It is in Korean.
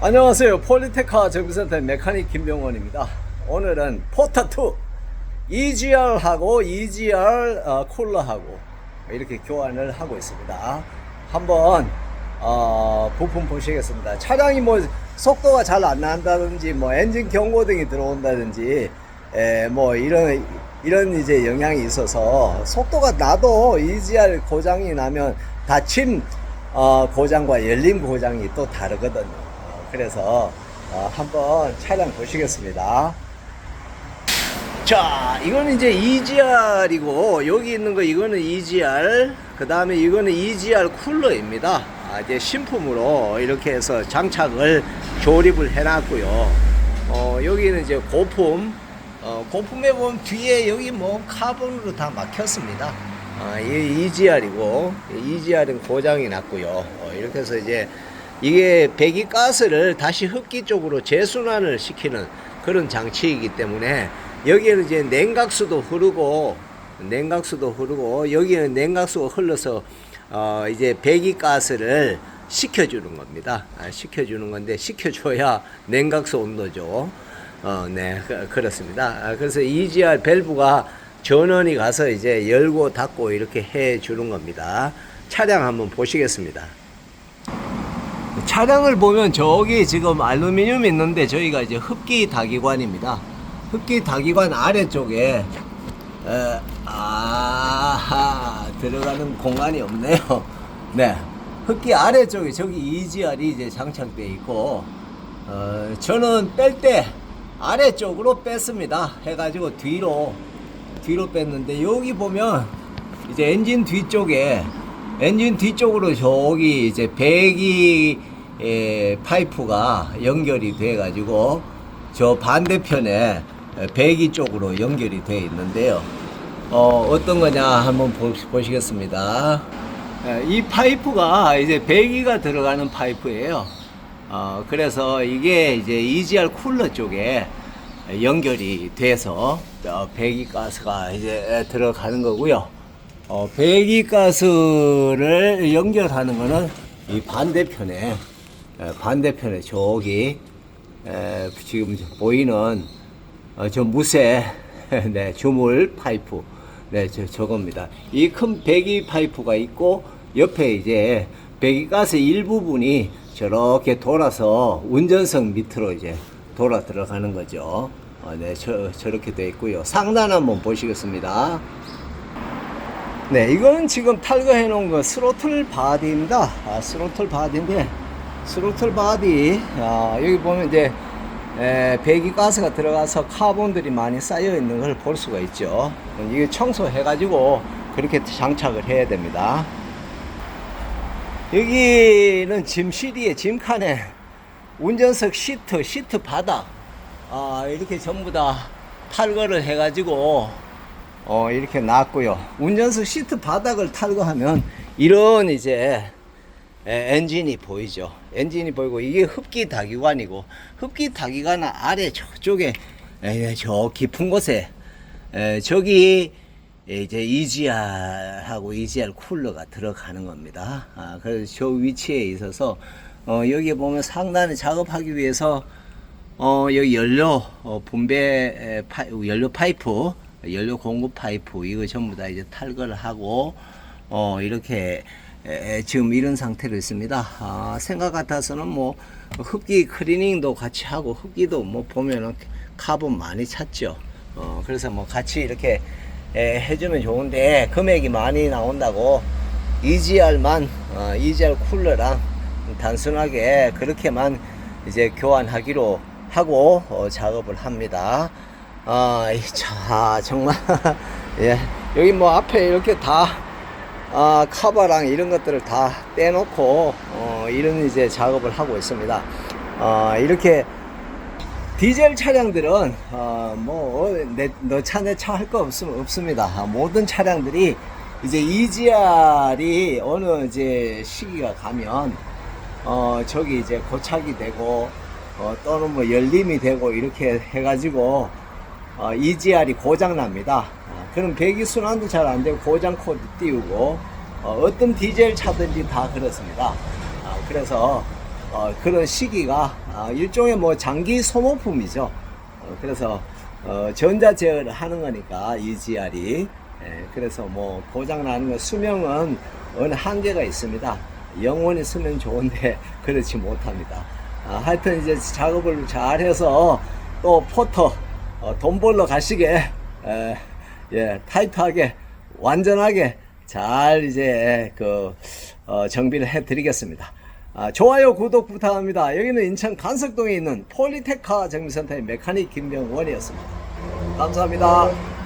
안녕하세요. 폴리테카 정비센터 메카닉 김병원입니다. 오늘은 포타2 EGR하고 EGR 어, 쿨러하고 이렇게 교환을 하고 있습니다. 한번 어, 부품 보시겠습니다. 차량이 뭐 속도가 잘 안 난다든지 뭐 엔진 경고등이 들어온다든지 에, 뭐 이런 이런 이제 영향이 있어서 속도가 나도 EGR 고장이 나면 닫힘 어, 고장과 열림 고장이 또 다르거든요. 어, 그래서 어, 한번 차량 보시겠습니다. 자, 이거는 이제 EGR이고 여기 있는 거 이거는 EGR, 그 다음에 이거는 EGR 쿨러입니다. 아, 이제 신품으로 이렇게 해서 장착을 조립을 해놨고요. 어, 여기는 이제 고품, 어, 고품에 보면 뒤에 여기 뭐 카본으로 다 막혔습니다. 아, 이 EGR이고 EGR은 고장이 났고요. 어, 이렇게 해서 이제 이게 배기 가스를 다시 흡기 쪽으로 재순환을 시키는 그런 장치이기 때문에 여기에는 이제 냉각수도 흐르고 냉각수도 흐르고 여기는 냉각수가 흘러서 어 이제 배기 가스를 식혀주는 겁니다. 아, 식혀주는 건데 식혀줘야 냉각수 온도죠. 어, 네, 그- 그렇습니다. 아, 그래서 EGR 밸브가 전원이 가서 이제 열고 닫고 이렇게 해 주는 겁니다. 차량 한번 보시겠습니다. 차량을 보면 저기 지금 알루미늄 있는데 저희가 이제 흡기 다기관입니다. 흡기 다기관 아래쪽에 에, 아하 들어가는 공간이 없네요. 네, 흡기 아래쪽에 저기 EGR이 이제 장착돼 있고 어, 저는 뺄 때 아래쪽으로 뺐습니다. 해가지고 뒤로 뒤로 뺐는데 여기 보면 이제 엔진 뒤쪽에 엔진 뒤쪽으로 저기 이제 배기 에, 파이프가 연결이 돼 가지고 저 반대편에 배기 쪽으로 연결이 돼 있는데요. 어, 어떤 거냐 한번 보, 보시겠습니다. 에, 이 파이프가 이제 배기가 들어가는 파이프예요. 어, 그래서 이게 이제 EGR 쿨러 쪽에 연결이 돼서 어, 배기 가스가 이제 들어가는 거고요. 어, 배기가스를 연결하는 거는 이 반대편에 에, 반대편에 저기 에, 지금 보이는 어, 저 무쇠 네, 주물 파이프 네, 저, 저겁니다. 이 큰 배기 파이프가 있고 옆에 이제 배기가스 일부분이 저렇게 돌아서 운전석 밑으로 이제 돌아 들어가는 거죠. 어, 네, 저, 저렇게 돼 있고요. 상단 한번 보시겠습니다. 네, 이건 지금 탈거해 놓은 거 스로틀 바디입니다. 아, 스로틀 바디인데, 스로틀 바디, 아, 여기 보면 이제, 에, 배기 가스가 들어가서 카본들이 많이 쌓여 있는 걸 볼 수가 있죠. 이게 청소해 가지고 그렇게 장착을 해야 됩니다. 여기는 짐실이에 짐칸에 운전석 시트, 시트 바닥, 아, 이렇게 전부 다 탈거를 해가지고 어, 이렇게 놨고요. 운전석 시트 바닥을 탈거하면 이런 이제 에, 엔진이 보이죠. 엔진이 보이고 이게 흡기 다기관이고 흡기 다기관 아래 저쪽에 에, 저 깊은 곳에 에, 저기 이제 EGR하고 EGR 쿨러가 들어가는 겁니다. 아, 그래서 저 위치에 있어서 어, 여기 보면 상단에 작업하기 위해서 어, 여기 연료 어, 분배 에, 파, 연료 파이프, 연료 공급 파이프 이거 전부 다 이제 탈거를 하고 어, 이렇게 에, 지금 이런 상태로 있습니다. 아, 생각 같아서는 뭐 흡기 클리닝도 같이 하고 흡기도 뭐 보면은 카본 많이 찼죠. 어, 그래서 뭐 같이 이렇게 에, 해주면 좋은데 금액이 많이 나온다고 EGR만 어, EGR 쿨러랑 단순하게 그렇게만 이제 교환하기로 하고 어, 작업을 합니다. 아, 이 자, 정말 예 여기 뭐 앞에 이렇게 다 아, 카바랑 이런 것들을 다 떼놓고 어, 이런 이제 작업을 하고 있습니다. 어, 이렇게 디젤 차량들은 어, 뭐너차 내 차 할 거 없습니다. 아, 모든 차량들이 이제 EGR이 어느 이제 시기가 가면 어 저기 이제 고착이 되고 어 또는 뭐 열림이 되고 이렇게 해가지고 어 EGR이 고장 납니다. 아, 그럼 배기 순환도 잘 안 되고 고장 코드 띄우고 어, 어떤 디젤 차든지 다 그렇습니다. 아, 그래서 어, 그런 시기가 아, 일종의 뭐 장기 소모품이죠. 어, 그래서 어, 전자 제어를 하는 거니까 EGR이 예, 그래서 뭐 고장 나는 거 수명은 어느 한계가 있습니다. 영원히 쓰면 좋은데 그렇지 못합니다. 아, 하여튼 이제 작업을 잘 해서 또 포터 어, 돈 벌러 가시게 에, 예, 타이트하게 완전하게 잘 이제 그 어, 정비를 해 드리겠습니다. 아, 좋아요 구독 부탁합니다. 여기는 인천 간석동에 있는 폴리테카 정비센터의 메카닉 김병원이었습니다. 감사합니다.